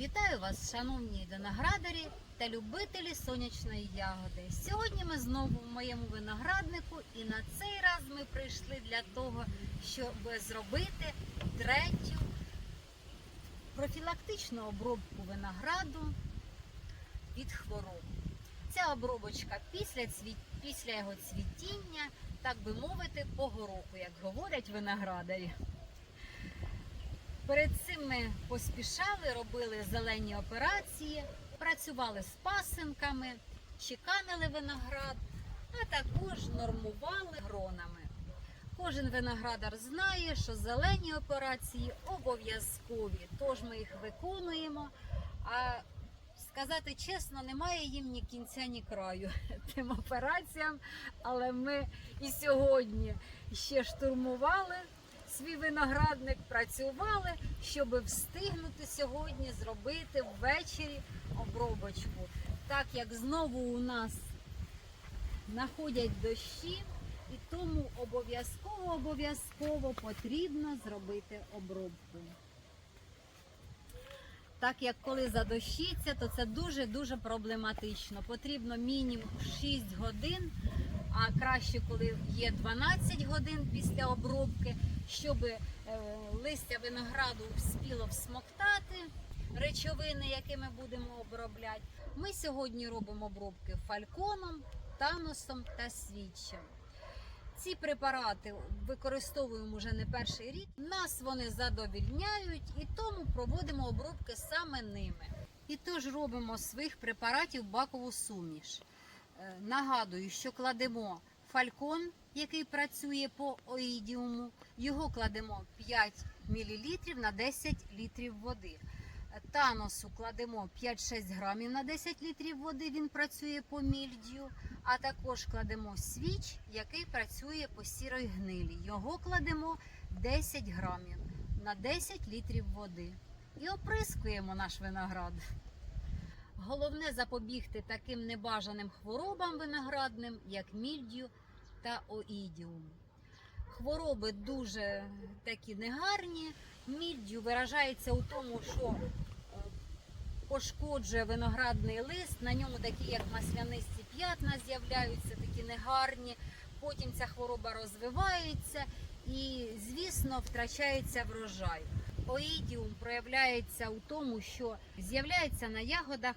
Вітаю вас, шановні виноградарі та любителі сонячної ягоди. Сьогодні ми знову в моєму винограднику, і на цей раз ми прийшли для того, щоб зробити третю профілактичну обробку винограду від хвороб. Ця обробочка після, цвіт... після його цвітіння, так би мовити, по гороку, як говорять виноградарі. Перед ми поспішали, робили зелені операції, працювали з пасинками, чеканили виноград, а також нормували гронами. Кожен виноградар знає, що зелені операції обов'язкові, тож ми їх виконуємо. А сказати чесно, немає їм ні кінця, ні краю тим операціям. Але ми і сьогодні ще штурмували свій виноградник, працювали, щоб встигнути сьогодні зробити ввечері обробочку. Так як знову у нас находять дощі, і тому обов'язково обов'язково потрібно зробити обробку. Так як коли задощиться, то це дуже-дуже проблематично. Потрібно мінімум 6 годин, а краще, коли є 12 годин після обробки, щоб е, листя винограду вспіло всмоктати речовини, якими будемо обробляти. Ми сьогодні робимо обробки фальконом, таносом та свічем. Ці препарати використовуємо вже не перший рік. Нас вони задовільняють і тому проводимо обробки саме ними. І тож робимо своїх препаратів бакову суміш. Е, Нагадую, що кладемо фалькон, який працює по оїдіуму. Його кладемо 5 мл на 10 літрів води. Таносу кладемо 5-6 грамів на 10 літрів води. Він працює по мільдію. А також кладемо свіч, який працює по сірої гнилі. Його кладемо 10 грамів на 10 літрів води. І оприскуємо наш виноград. Головне запобігти таким небажаним хворобам виноградним, як мільдію та оїдіум. Хвороби дуже такі негарні. Мільдію виражається у тому, що е, пошкоджує виноградний лист, на ньому такі, як маслянисті п'ятна з'являються, такі негарні. Потім ця хвороба розвивається і, звісно, втрачається врожай. Оїдіум проявляється у тому, що з'являється на ягодах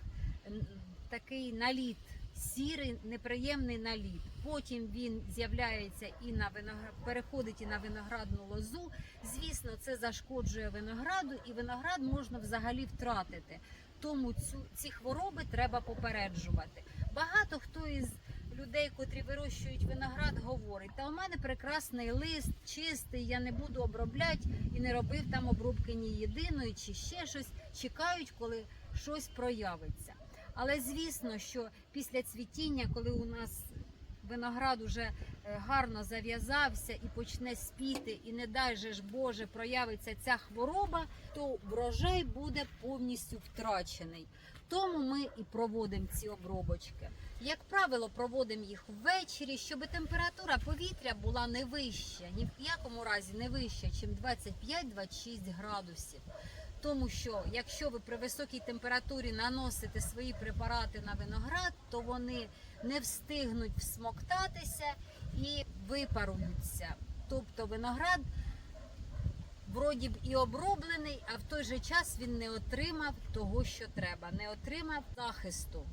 такий наліт, сірий, неприємний наліт. Потім він з'являється і на виноград, переходить і на виноградну лозу. Звісно, це зашкоджує винограду, і виноград можна взагалі втратити. Тому цю ці хвороби треба попереджувати. Багато хто із людей, котрі вирощують виноград, говорить: та у мене прекрасний лист, чистий, я не буду обробляти і не робив там обробки ні єдиної, чи ще щось. Чекають, коли щось проявиться. Але звісно, що після цвітіння, коли у нас виноград уже е, гарно зав'язався і почне спіти, і не дай же ж Боже проявиться ця хвороба, то врожай буде повністю втрачений. Тому ми і проводимо ці обробочки. Як правило, проводимо їх ввечері, щоб температура повітря була не вища, ні в якому разі не вища, ніж 25-26 градусів. Тому що якщо ви при високій температурі наносите свої препарати на виноград, то вони не встигнуть всмоктатися і випаруються. Тобто виноград вроді б і оброблений, а в той же час він не отримав того, що треба, не отримав захисту.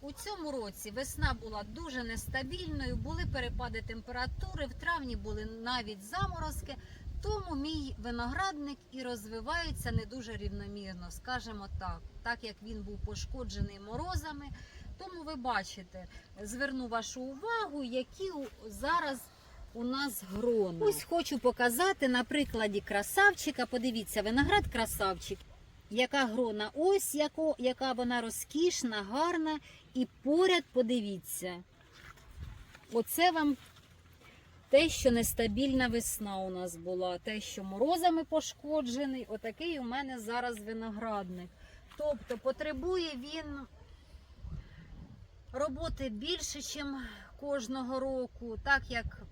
У цьому році весна була дуже нестабільною, були перепади температури, в травні були навіть заморозки. Тому мій виноградник і розвивається не дуже рівномірно, скажімо так, так як він був пошкоджений морозами. Тому ви бачите, зверну вашу увагу, які зараз у нас грони. Ось хочу показати на прикладі красавчика. Подивіться, виноград красавчик. Яка грона? Ось яко, яка вона розкішна, гарна. І поряд подивіться. Оце вам те, що нестабільна весна у нас була, те, що морозами пошкоджений, отакий у мене зараз виноградник. Тобто потребує він роботи більше, ніж кожного року, так як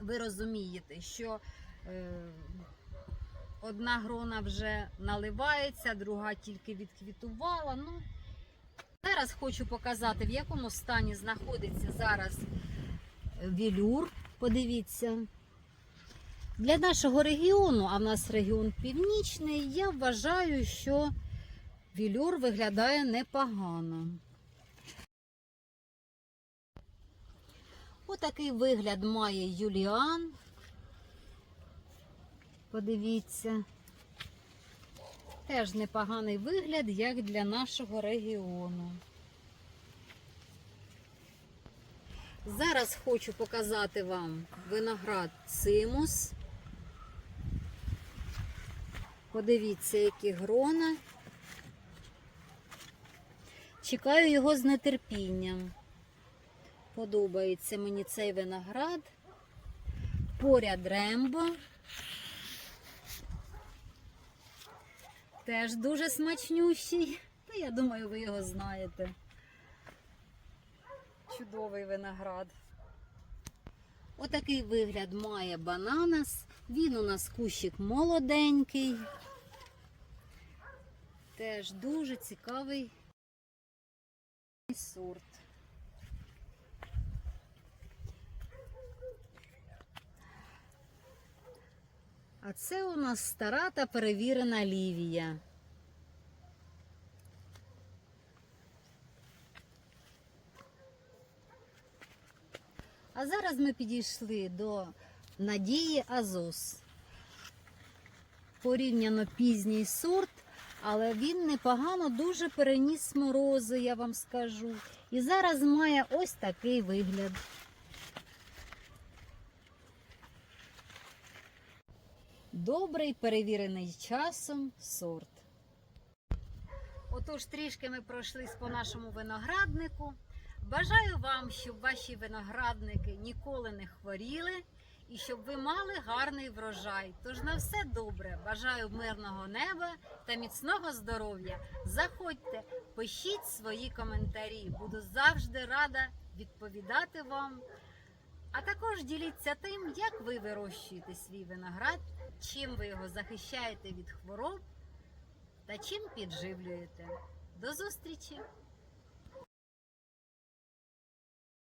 ви розумієте, що е, одна грона вже наливається, друга тільки відквітувала. Ну, зараз хочу показати, в якому стані знаходиться зараз вілюр. Подивіться. Для нашого регіону, а в нас регіон північний, я вважаю, що вілюр виглядає непогано. Отакий вигляд має Юліан. Подивіться. Теж непоганий вигляд, як для нашого регіону. Зараз хочу показати вам виноград цимус. Подивіться, які грона. Чекаю його з нетерпінням. Подобається мені цей виноград. Поряд рембо. Теж дуже смачнющий. Та я думаю, ви його знаєте. Чудовий виноград. Отакий вигляд має бананас. Він у нас кущик молоденький. Теж дуже цікавий сорт. А це у нас стара та перевірена лівія. А зараз ми підійшли до Надії Азос. Порівняно пізній сорт, але він непогано дуже переніс морози, я вам скажу. І зараз має ось такий вигляд. Добрий перевірений часом сорт. Отож, трішки ми пройшлись по нашому винограднику. Бажаю вам, щоб ваші виноградники ніколи не хворіли і щоб ви мали гарний врожай. Тож на все добре. Бажаю мирного неба та міцного здоров'я. Заходьте, пишіть свої коментарі. Буду завжди рада відповідати вам. А також діліться тим, як ви вирощуєте свій виноград, чим ви його захищаєте від хвороб та чим підживлюєте. До зустрічі!